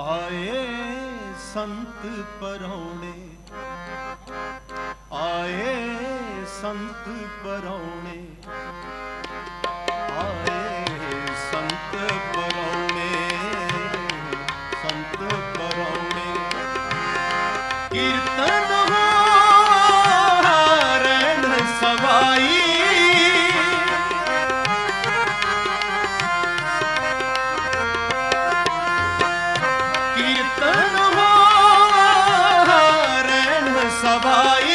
ਆਏ ਸੰਤ ਪਰੌਣੇ ਆਏ ਸੰਤ ਪਰੌਣੇ। सवाई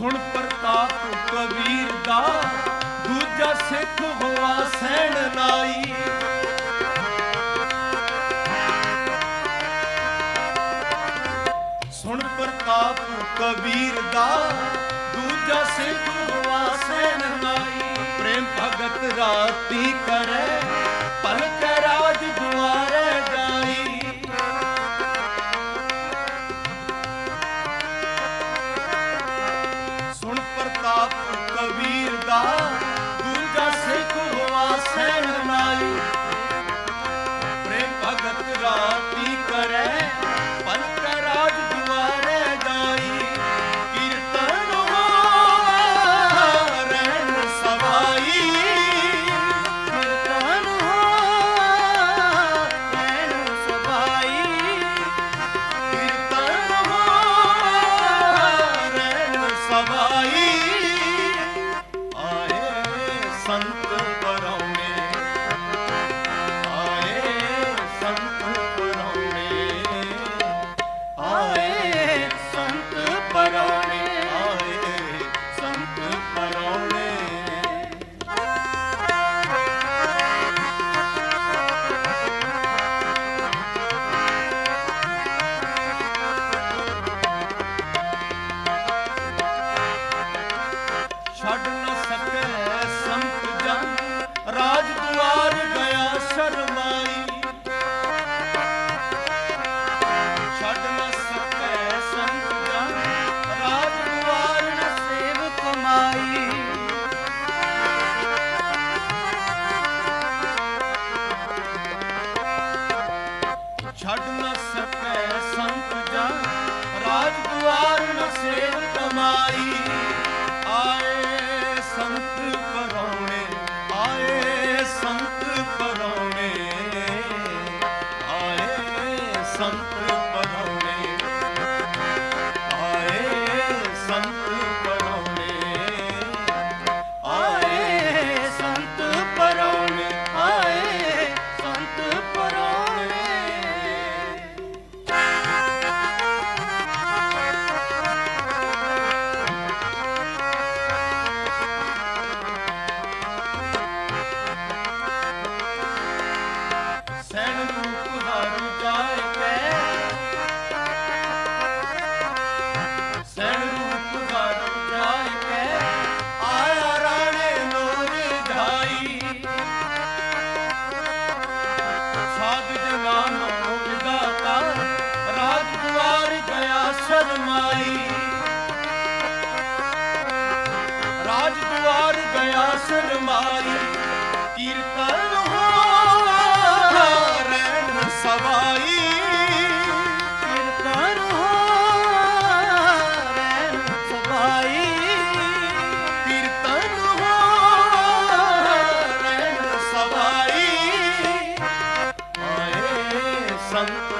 ਸੁਣ ਪ੍ਰਤਾਪ ਕਬੀਰ ਦਾ, ਦੂਜਾ ਸਿੱਖ ਹੋਆ ਸਹਿਣ ਲਾਈ ਸੁਣ ਪ੍ਰਤਾਪ ਕਬੀਰ ਦਾ, ਦੂਜਾ ਸਿੱਖ ਹੋਆ ਸਹਿਣ ਲਾਈ ਪ੍ਰੇਮ ਭਗਤ ਰਾਤੀ ਕਰੇ ਪਰ ਅਰਨ ਸੇ ਕਮਾਈ ਆਏ ਸੰਤ ਪਰੋਣੇ ਆਏ ਸੰਤ ਪਰੋਣੇ ਆਏ ਸੰਤ ਸ਼ਰਮਾਈ ਰਾਜ ਦੁਆਰ ਗਿਆ ਸ਼ਰਮਾਈ। ਕੀਰਤਨ ਹੋ ਰਹਿਣ ਸਵਾਈ। ਕੀਰਤਨ ਹੋ ਰਹਿਣ ਸਵਾਈ। ਕੀਰਤਨ ਹੋ ਰਹਿਣ ਸਵਾਈ। ਆਏ ਸੰਤ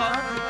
smile.